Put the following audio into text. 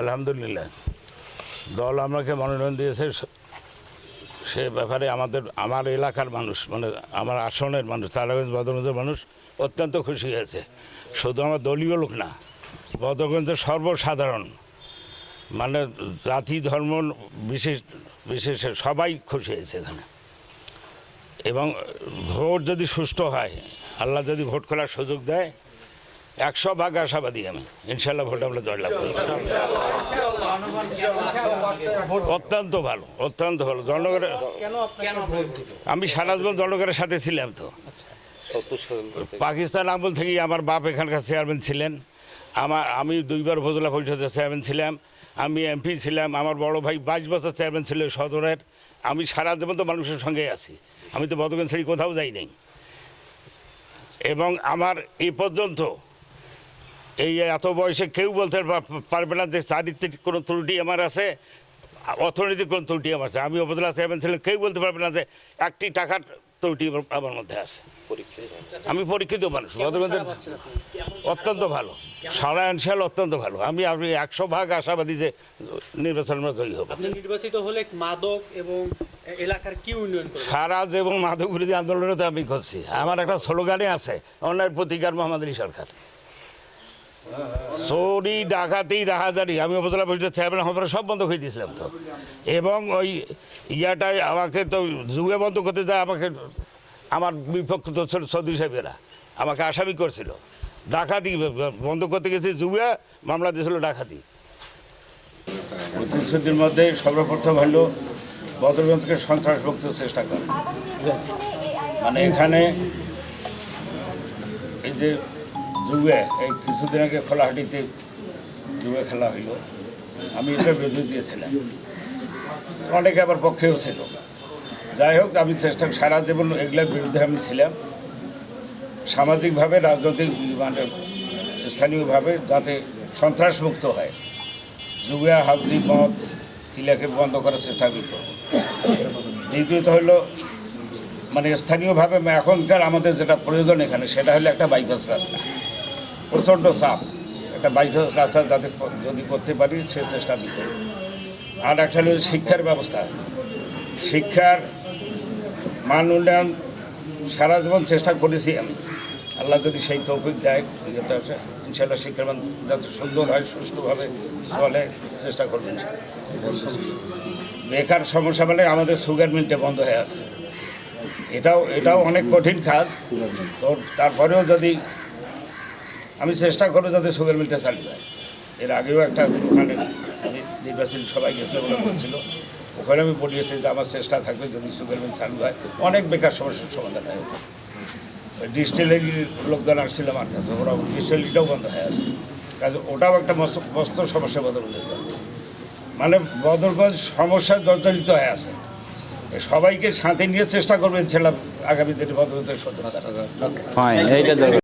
আলহামদুলিল্লাহ। দল আমাকে মনোনয়ন দিয়েছে, সে ব্যাপারে আমাদের, আমার এলাকার মানুষ মানে আমার আসনের মানুষ, তারাগঞ্জ বদরগঞ্জের মানুষ অত্যন্ত খুশি হয়েছে। শুধু আমার দলীয় লোক না বদরগঞ্জের সর্বসাধারণ মানে জাতি, ধর্ম, বিশেষ, বিশেষে, সবাই খুশি হয়েছে এখানে। এবং ভোট যদি সুষ্ঠু হয়, আল্লাহ যদি ভোট করার সুযোগ দেয় একশো ভাগ আশাবাদী আমি। ইনশাল্লাহ ভোট আমরা জয়লাভ অত্যন্ত ভালো অত্যন্ত ভালো। জনগণের আমি সারা জীবন জনগণের সাথে ছিলাম তো। পাকিস্তান আমল থেকেই আমার বাপ এখানকার চেয়ারম্যান ছিলেন। আমার আমি দুইবার উপজেলা পরিষদের চেয়ারম্যান ছিলাম। আমি এমপি ছিলাম। আমার বড় ভাই বাইশ বছর চেয়ারম্যান ছিল সদরের। আমি সারা জীবন তো মানুষের সঙ্গে আছি। আমি তো বদগঞ্জ ছেড়ে কোথাও যাই নাই। এবং আমার এই পর্যন্ত এই এত বয়সে কেউ বলতে পারবে না যে চারিত্রিক কোনো ত্রুটি আমার আছে অর্থনৈতিক কোনো ত্রুটি আমার আছে। আমি উপজেলা চেয়ারম্যান ছিলাম কেউ বলতে পারবে না যে একটি টাকার ত্রুটি আমার- মধ্যে আছে। আমি পরীক্ষিত মানুষ। অত্যন্ত ভালো। সারা অঞ্চল অত্যন্ত ভালো। আমি আপনি একশো ভাগ আশাবাদী যে নির্বাচন আমরা জয়ী হব। নির্বাচিত হলে মাদক এবং এলাকার কি উন্নয়ন সারা এবং মাদক বিরোধী আন্দোলনে তো আমি করছি। আমার একটা স্লোগানে আছে অন্যায়ের প্রতিকার মোহাম্মদ আলী সরকার। চোরি ডাকাতি রাহাজারি আমি উপজেলা পরিষদ চেয়ারম্যান হওয়ার পরে সব বন্ধ করে দিয়েছিলাম তো। এবং ওই ইয়াটাই আমাকে তো যুগে বন্ধ করতে যায় আমাকে আমার বিপক্ষ তো ছিল সৌদি সাহেবেরা আমাকে আসামি করছিল। ডাকাতি বন্ধ করতে গেছি যুগে মামলা দিয়েছিল ডাকাতি। প্রতিশ্রুতির মধ্যে সর্বপ্রথম হলো বদরগঞ্জকে সন্ত্রাসমুক্ত চেষ্টা করে। মানে এখানে এই যে জুয়ে এই কিছুদিন আগে খোলাহাটিতে জুয়ে খেলা হইল। আমি এটা বিরোধী দিয়েছিলাম। অনেকে আবার পক্ষেও ছিল। যাই হোক, আমি চেষ্টা সারা জীবন এগুলোর বিরুদ্ধে আমি ছিলাম। সামাজিকভাবে, রাজনৈতিক মানে স্থানীয়ভাবে যাতে সন্ত্রাসমুক্ত হয়। জুয়া হাউজি, মদ, ইলাকে বন্ধ করার চেষ্টা আমি করব। দ্বিতীয়ত হলো মানে স্থানীয়ভাবে এখনকার আমাদের যেটা প্রয়োজন এখানে, সেটা হলো একটা বাইপাস রাস্তা। প্রচণ্ড চাপ। একটা বাইপাস রাস্তা যাতে যদি করতে পারি, সে চেষ্টা দিতে। আর একটা হলো শিক্ষার ব্যবস্থা। শিক্ষার মান উন্নয়ন সারা জীবন চেষ্টা করেছি আমি। আল্লাহ যদি সেই তৌফিক দেয় ইনশাল্লাহ শিক্ষার মান যাতে সুন্দর হয়, সুষ্ঠুভাবে চলে, চেষ্টা করবেন বেকার সমস্যা মানে আমাদের সুগার মিলটা বন্ধ হয়ে আছে। এটাও এটাও অনেক কঠিন কাজ। তো তারপরেও যদি আমি চেষ্টা করব যাতে সুগার মিলটা চালু হয় এর আগেও একটা ওখানে আমি নির্বাচনী সবাই গেছিল বলে বলছিল। ওখানে আমি বলিয়েছি যে আমার চেষ্টা থাকবে যদি সুগার মিল চালু হয়। অনেক বেকার সমস্যার সমাধান হয় ডিস্টিলারির লোকজন আসছিল আমার কাছে। ওরা ডিস্টিলারিটাও বন্ধ হয়ে আছে। কাজে ওটাও একটা মস্ত মস্ত সমস্যা বদলগঞ্জের জন্য। মানে বদরগঞ্জ সমস্যায় জর্জরিত হয়ে আছে। সবাইকে সাথে নিয়ে চেষ্টা করবেন ছেলে আগামী দিনে বদরগঞ্জের সত্য ফাইন এইটা ধরো